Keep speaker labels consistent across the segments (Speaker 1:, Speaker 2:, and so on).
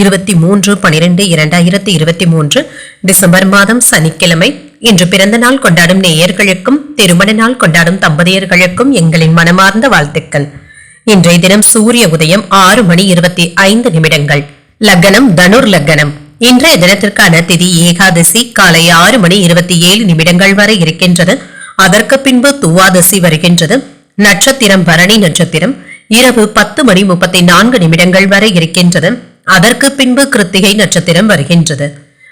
Speaker 1: இருபத்தி மூன்று பனிரெண்டு இரண்டாயிரத்தி இருபத்தி மூன்று டிசம்பர் மாதம் சனிக்கிழமை. இன்று பிறந்த நாள் கொண்டாடும் நேயர்களுக்கும் திருமண நாள் கொண்டாடும் தம்பதியர்களுக்கும் எங்களின் மனமார்ந்த வாழ்த்துக்கள். இன்றைய தினம் சூரிய உதயம் ஆறு மணி இருபத்தி ஐந்து நிமிடங்கள். லக்னம் தனுர் லக்னம். இன்றைய தினத்திற்கான திதி ஏகாதசி காலை ஆறு மணி இருபத்தி ஏழு நிமிடங்கள் வரை இருக்கின்றது. அதற்கு பின்பு துவாதசி வருகின்றது. நட்சத்திரம் பரணி நட்சத்திரம். இரவு பத்து மணி முப்பத்தி நான்கு நிமிடங்கள் வரை இருக்கின்றது. அதற்கு பின்பு கிருத்திகை நட்சத்திரம் வருகின்றது.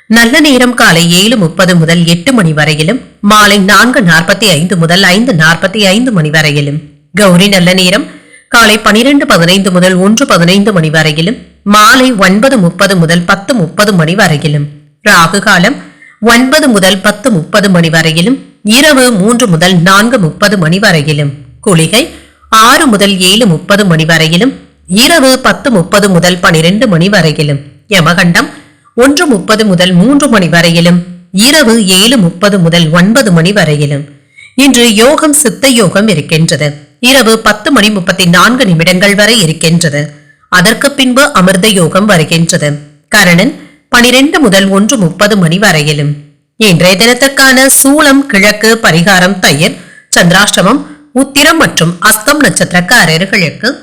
Speaker 1: நல்ல நேரம் காலை ஏழு முப்பது முதல் எட்டு மணி வரையிலும் மாலை நான்கு நாற்பத்தி ஐந்து முதல் ஐந்து நாற்பத்தி ஐந்து மணி வரையிலும். கௌரி நல்ல நேரம் காலை பனிரெண்டு பதினைந்து முதல் ஒன்று பதினைந்து மணி வரையிலும் மாலை ஒன்பது முப்பது முதல் பத்து முப்பது மணி வரையிலும். ராகு காலம் ஒன்பது முதல் பத்து முப்பது மணி வரையிலும் இரவு மூன்று முதல் நான்கு முப்பது மணி வரையிலும். குளிகை ஆறு முதல் ஏழு முப்பது மணி வரையிலும் இரவு பத்து முப்பது முதல் பனிரெண்டு மணி வரையிலும். யமகண்டம் ஒன்று முப்பது முதல் மூன்று மணி வரையிலும். இரவு ஏழு முப்பது முதல் ஒன்பது மணி வரையிலும். இன்று யோகம் சித்த யோகம் இருக்கின்றது. இரவு பத்து மணி முப்பத்தி நான்கு நிமிடங்கள் வரை இருக்கின்றது. அதற்கு பின்பு அமிர்த யோகம் வருகின்றது. கரணன் பனிரெண்டு முதல் ஒன்று முப்பது மணி வரையிலும். இன்றைய தினத்திற்கான சூளம் கிழக்கு பரிகாரம் தயிர் சந்திராஷ்டமம் உத்திரம் மற்றும் அஸ்தம் நட்சத்திரக்காரர்களுக்கு